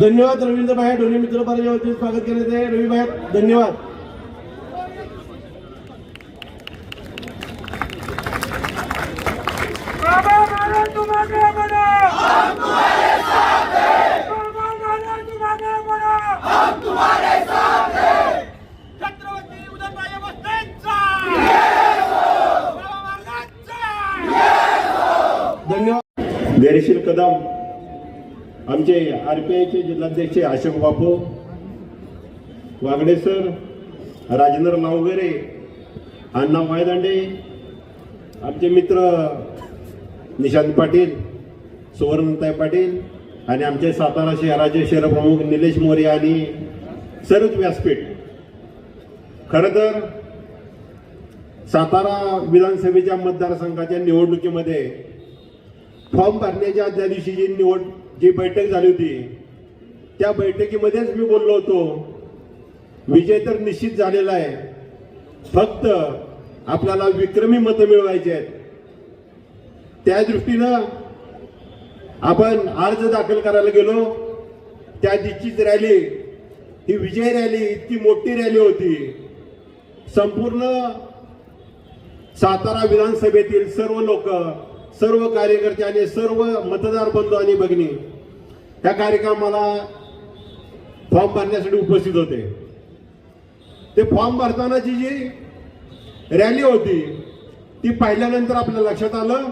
धन्यवाद रवींद्र भाई दोन्ही मित्र वतीने स्वागत करण्यात आहे रवी भाई धन्यवाद. तुम्हारे हम तुम्हारे साथ हैं। धन्यवाद धैर्यशील कदम आमचे आर पी आयचे जिल्हाध्यक्ष अशोक बापू वागडे सर राजेंद्र नावगरे अण्णा मायदांडे आमचे मित्र निशांत पाटील सुवर्णताई पाटील आणि आमचे सातारा शहराचे शहरप्रमुख निलेश मोरे आणि सर्वच व्यासपीठ. खरं तर सातारा विधानसभेच्या मतदारसंघाच्या निवडणुकीमध्ये फॉर्म भरण्याच्या त्या दिवशी जी निवड जी बैठक झाली होती त्या बैठकीमध्येच मी बोललो होतो विजय तर निश्चित झालेला आहे. फक्त आपल्याला विक्रमी मतं मिळवायची आहेत. त्या दृष्टीनं आपण अर्ज दाखल करायला गेलो. त्या दिवशीच रॅली ही विजय रॅली इतकी मोठी रॅली होती. संपूर्ण सातारा विधानसभेतील सर्व लोक सर्व कार्यकर्ते आणि सर्व मतदार बंधू आणि भगिनी या कार्यक्रमाला फॉर्म भरण्यासाठी उपस्थित होते. ते फॉर्म भरतानाची जी रॅली होती ती पाहिल्यानंतर आपल्या लक्षात आलं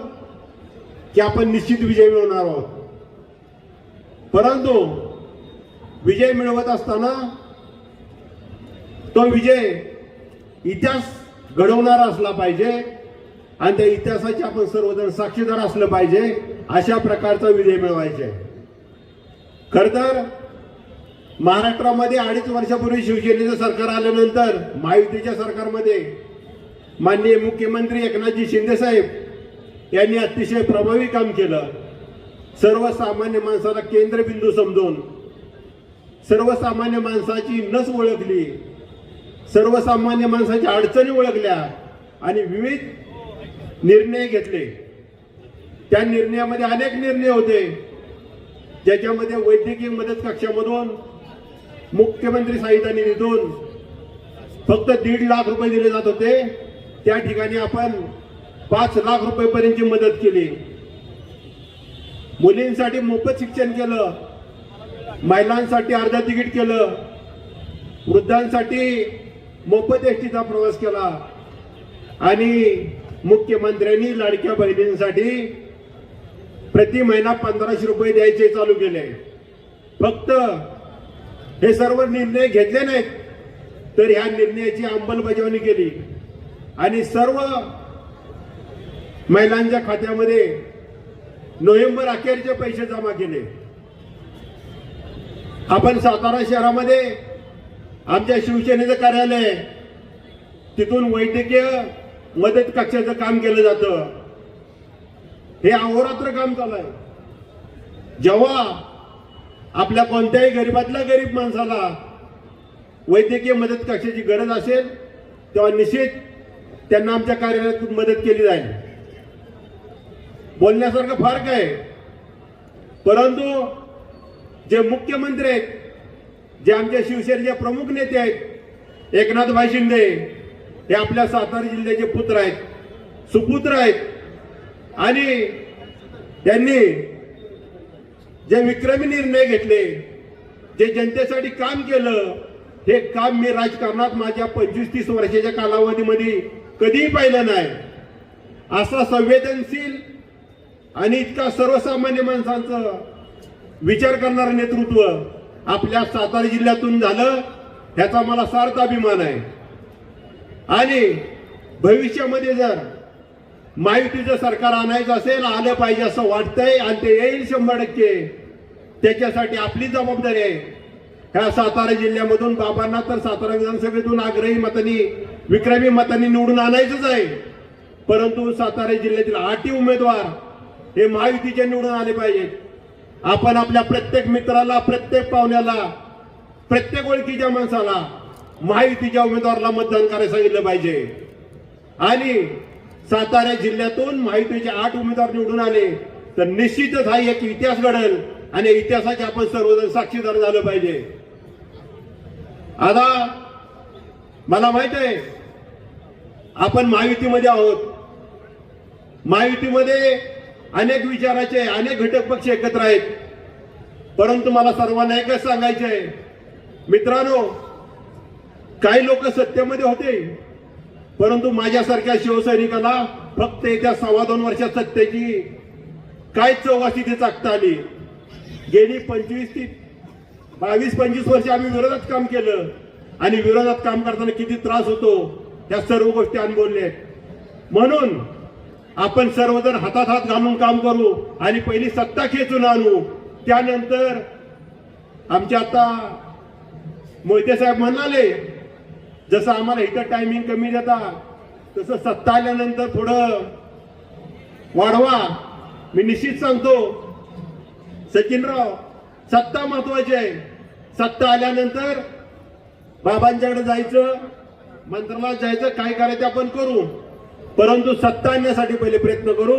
की आपण निश्चित विजय मिळवणार आहोत. परंतु विजय मिळवत असताना तो विजय इतिहास घडवणारा असला पाहिजे. आणि त्या इतिहासाचे आपण सर्वजण साक्षीदार असलं पाहिजे अशा प्रकारचा विजय मिळवायचा. आहे खर तर महाराष्ट्रामध्ये अडीच वर्षापूर्वी शिवसेनेचं सरकार आल्यानंतर महायुतीच्या सरकारमध्ये माननीय मुख्यमंत्री एकनाथजी शिंदे साहेब यांनी अतिशय प्रभावी काम केलं. सर्वसामान्य माणसाला केंद्रबिंदू समजून सर्वसामान्य माणसाची नस ओळखली सर्वसामान्य माणसाच्या अडचणी ओळखल्या आणि विविध निर्णय घेतले. त्या निर्णयामध्ये अनेक निर्णय होते. ज्याच्यामध्ये वैद्यकीय मदत कक्षामधून मुख्यमंत्री सहायता निधीतून फक्त दीड लाख रुपये दिले जात होते. त्या ठिकाणी आपण पाच लाख रुपयेपर्यंतची मदत केली. मुलींसाठी मोफत शिक्षण केलं. महिलांसाठी अर्ध तिकीट केलं. वृद्धांसाठी मोफत एसटीचा प्रवास केला. आणि मुख्यमंत्र्यांनी लाडक्या बहिणींसाठी प्रति महिना पंधराशे रुपये द्यायचे चालू केले. फक्त हे सर्व निर्णय घेतले नाहीत तर ह्या निर्णयाची अंमलबजावणी केली. आणि सर्व महिलांच्या खात्यामध्ये नोव्हेंबर अखेरचे पैसे जमा केले. आपण सातारा शहरामध्ये आमच्या शिवसेनेचं कार्यालय तिथून वैद्यकीय मदत कक्षाचं काम केलं जातं. हे अहोरात्र काम चालू आहे जेव्हा आपल्या कोणत्याही गरीबातल्या गरीब माणसाला वैद्यकीय मदत कक्षाची गरज असेल तेव्हा निश्चित त्यांना आमच्या कार्यालयातून मदत केली जाईल. बोलण्यासारखं फार काय? परंतु जे मुख्यमंत्री आहेत जे आमच्या शिवसेनेचे प्रमुख नेते आहेत एकनाथ भाई शिंदे हे आपल्या सातारा जिल्ह्याचे पुत्र आहेत. सुपुत्र आहेत. आणि त्यांनी जे विक्रमी निर्णय घेतले जे जनतेसाठी काम केलं हे काम मी राजकारणात माझ्या पंचवीस तीस वर्षाच्या कालावधीमध्ये कधीही पाहिलं नाही. असा संवेदनशील आणि इतका सर्वसामान्य माणसांचं विचार करणारं नेतृत्व आपल्या सातारा जिल्ह्यातून झालं ह्याचा मला सार्थ अभिमान आहे. आणि भविष्यामध्ये जर महायुतीचं सरकार आणायचं असेल आलं पाहिजे असं वाटतंय आणि ते येईल शंभर टक्के त्याच्यासाठी आपली जबाबदारी आहे. ह्या सातारा जिल्ह्यामधून बाबांना तर सातारा विधानसभेतून आग्रही मतांनी विक्रमी मतांनी निवडून आणायचंच आहे. परंतु सातारा जिल्ह्यातील आठही उमेदवार हे महायुतीचे निवडून आले पाहिजेत. आपण आपल्या प्रत्येक मित्राला प्रत्येक पाहुण्याला प्रत्येक ओळखीच्या माणसाला महायुतीच्या उमेदवाराला मतदान करायला सांगितलं पाहिजे. आणि सातारा जिल्ह्यातून महायुतीचे आठ उमेदवार निवडून आले तर निश्चितच हा एक इतिहास घडेल आणि इतिहासाचे आपण सर्वजण साक्षीदार झालं पाहिजे. आता मला माहीत आहे आपण महायुतीमध्ये आहोत. महायुतीमध्ये अनेक विचाराचे अनेक घटक पक्ष एकत्र आहेत. परंतु मला सर्वांना एकच सांगायचे मित्रांनो काही लोक सत्तेमध्ये होते परंतु माझ्यासारख्या शिवसैनिकाला फक्त येत्या सव्वा दोन वर्षात सत्तेची काय चौवाशी ते चाकता आली? गेली पंचवीस ती बावीस पंचवीस वर्ष आम्ही विरोधात काम केलं आणि विरोधात काम करताना किती त्रास होतो त्या सर्व गोष्टी अनुभवल्या म्हणून आपण सर्वजण हातात हात घालून काम करू आणि पहिली सत्ता खेचून आणू. त्यानंतर आमच्या आता मोहिते साहेब म्हणाले जसं आम्हाला इथं टायमिंग कमी देता तसं सत्ता आल्यानंतर थोडं वाढवा. मी निश्चित सांगतो सचिनराव सत्ता महत्वाची आहे. सत्ता आल्यानंतर बाबांच्याकडे जायचं मंत्रालयात जायचं काय करायचं आपण करू. परंतु सत्ता आणण्यासाठी पहिले प्रयत्न करू.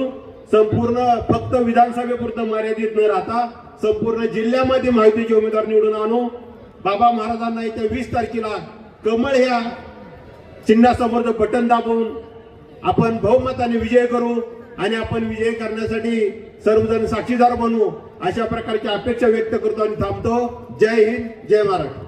संपूर्ण फक्त विधानसभेपुरतं मर्यादित न राहता संपूर्ण जिल्ह्यामध्ये माहितीचे उमेदवार निवडून आणू. बाबा महाराजांना येत्या वीस तारखेला कमळ ह्या चिन्हासमोरचं बटन दाबून आपण बहुमताने विजय करू आणि आपण विजय करण्यासाठी सर्वजण साक्षीदार बनवू अशा प्रकारची अपेक्षा व्यक्त करतो आणि थांबतो. जय हिंद जय महाराष्ट्र.